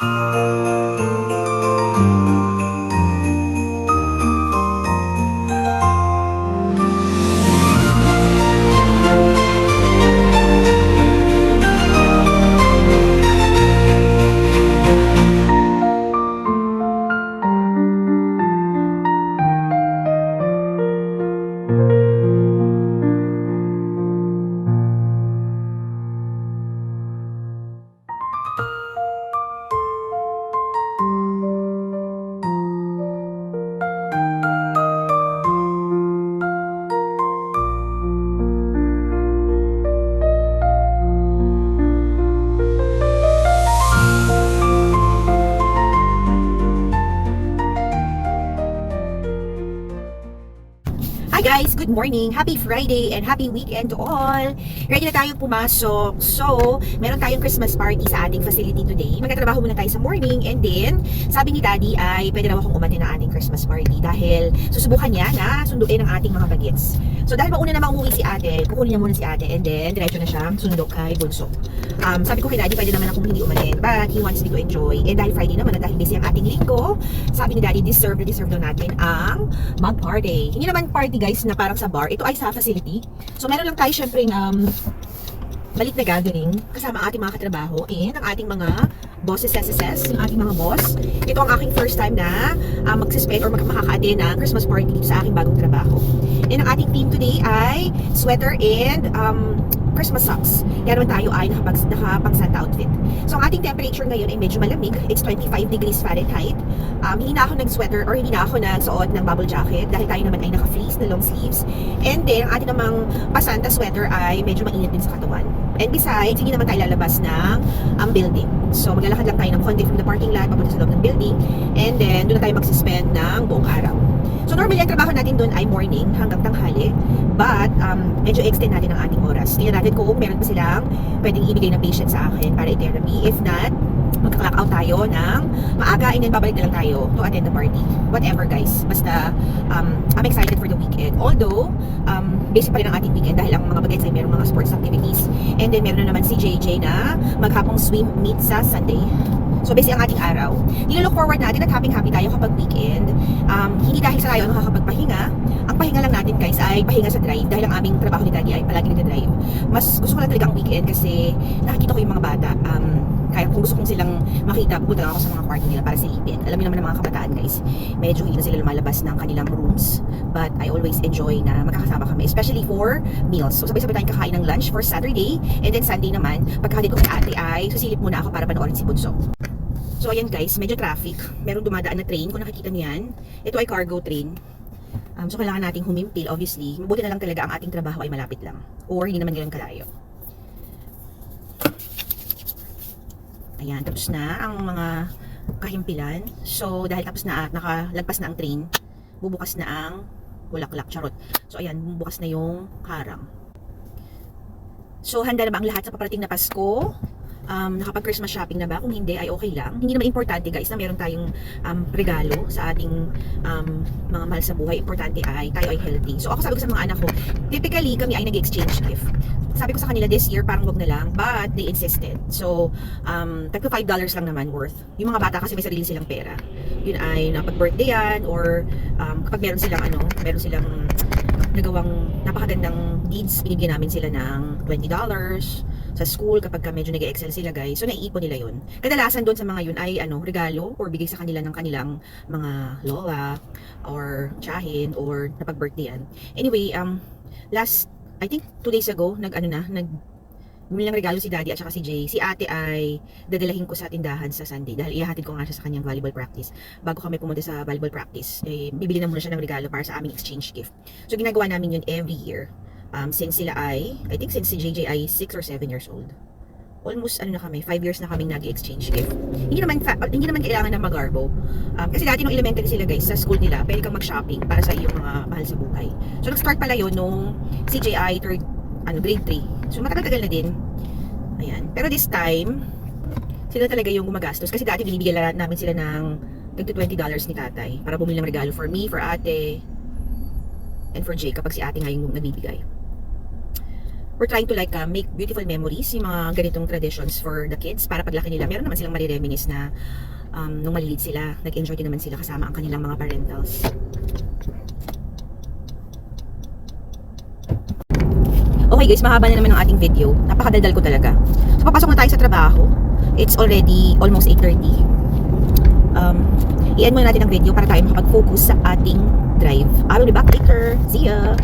Música guys! Good morning! Happy Friday and happy weekend to all! Ready na tayong pumasok. So, meron tayong Christmas party sa ating facility today. Magtatrabaho muna tayo sa morning and then, sabi ni Daddy ay pwede daw akong umatin ng ating Christmas party dahil susubukan niya na sunduin ang ating mga bagets. So, dahil mauna namang umuwi si ate, kukunin niya muna si ate and then, diretso na siyang sundo kay Bunso. Um, sabi ko kay Daddy, pwede naman akong hindi umatin but he wants me to enjoy. And dahil Friday naman dahil busy ang ating linggo, sabi ni Daddy, deserve na deserve daw natin ang mag-party. Hindi naman party guys na parang sa bar. Ito ay sa facility. So meron lang tayo syempre um, balit na gathering kasama ating mga katrabaho and ang ating mga bosses SSS, yung ating mga boss. Ito ang aking first time na uh, mag-spend or makaka-attend ng Christmas party sa aking bagong trabaho. And ang ating team today ay sweater and um, Christmas socks. Kaya naman tayo ay nakapag, nakapag Santa outfit. So ang ating temperature ngayon ay medyo malamig. It's 25 degrees Fahrenheit. Um, hindi na ako nag-sweater or hindi na ako nagsuot ng bubble jacket dahil tayo naman ay naka-fleece na long sleeves. And then, ang ating namang pasanta sweater ay medyo mainit din sa katawan. And besides, hindi naman tayo lalabas ng um, building. So maglalakad lang tayo ng konti from the parking lot papunta sa loob ng building. And then, doon na tayo magsispend ng buong araw. So normally, ang trabaho natin doon ay morning hanggang tanghali. But, um, medyo extend natin ang ating oras. Tingnan natin kung meron pa silang pwedeng ibigay na patient sa akin para i-therapy. If not, magka-clock out tayo ng maaga and then babalik na lang tayo to attend the party. Whatever guys. Basta, um, I'm excited for the weekend. Although, um, basic pa rin ang ating weekend dahil ang mga bagets ay meron mga sports activities. And then meron na naman si JJ na maghapong swim meet sa Sunday. So basically ang ating araw. Nilolook forward natin at happy-happy tayo kapag weekend. Um, hindi dahil sa tayo nakakapagpahinga. Ang pahinga lang natin guys ay pahinga sa drive dahil ang aming trabaho ni Daddy ay palagi nagda-drive. Mas gusto ko lang talaga ang weekend kasi nakikita ko yung mga bata. Um, kaya kung gusto kong silang makita, pupunta lang ako sa mga party nila para silipin. Alam niyo naman ng mga kabataan guys, medyo hindi na sila lumalabas ng kanilang rooms. But I always enjoy na magkakasama kami, especially for meals. So sabay-sabay tayong kakain ng lunch for Saturday, and then Sunday naman, pagkakadit ko kay ate ay susilip muna ako para panoorin si Bunso. So ayan guys, medyo traffic. Meron dumadaan na train, kung nakikita niyo yan. Ito ay cargo train. Um, so kailangan nating humimpil, obviously. Mabuti na lang talaga ang ating trabaho ay malapit lang. Or hindi naman ganun kalayo. Ayan, tapos na ang mga kahimpilan. So, dahil tapos na at nakalagpas na ang train, bubukas na ang bulaklak, charot. So, ayan, bubukas na yung harang. So, handa na ba ang lahat sa paparating na Pasko? Um, nakapag-Christmas shopping na ba? Kung hindi, ay okay lang. Hindi naman importante guys na meron tayong um, regalo sa ating um, mga mahal sa buhay. Importante ay tayo ay healthy. So, ako sabi ko sa mga anak ko, typically kami ay nag-exchange gift sabi ko sa kanila this year parang wag na lang but they insisted so um tagto 5 dollars lang naman worth yung mga bata kasi may sarili silang pera yun ay napag birthday yan or um, kapag meron silang ano meron silang nagawang napakagandang deeds binibigyan namin sila ng 20 dollars sa school kapag ka medyo nag-excel sila guys so naiipon nila yun kadalasan doon sa mga yun ay ano regalo or bigay sa kanila ng kanilang mga lola or tsahin or napag birthday yan anyway um last I think two days ago, nag ano na, nag bumili ng regalo si Daddy at saka si Jay. Si ate ay dadalahin ko sa tindahan sa Sunday dahil ihahatid ko nga siya sa kanyang volleyball practice. Bago kami pumunta sa volleyball practice, eh, bibili na muna siya ng regalo para sa aming exchange gift. So ginagawa namin yun every year. Um, since sila ay, I think since si JJ ay 6 or 7 years old. Almost ano na kami, 5 years na kaming nag-exchange gift. Hindi naman hindi naman kailangan na magarbo. Um, kasi dati nung elementary sila guys, sa school nila, pwede kang mag-shopping para sa iyong mga mahal sa buhay. So nag-start pala yun nung CJI third ano grade 3. So matagal-tagal na din. Ayan. Pero this time, sila talaga yung gumagastos kasi dati binibigyan namin sila ng tag $20 ni tatay para bumili ng regalo for me, for ate, and for Jay kapag si ate nga yung nagbibigay. We're trying to like uh, make beautiful memories yung mga ganitong traditions for the kids para paglaki nila meron naman silang marireminis na um, nung maliliit sila nag-enjoy din naman sila kasama ang kanilang mga parentals Okay guys, mahaba na naman ang ating video. Napakadaldal ko talaga. So, papasok na tayo sa trabaho. It's already almost 8.30. Um, i-end muna natin ang video para tayo makapag-focus sa ating drive. I will be back later. See ya!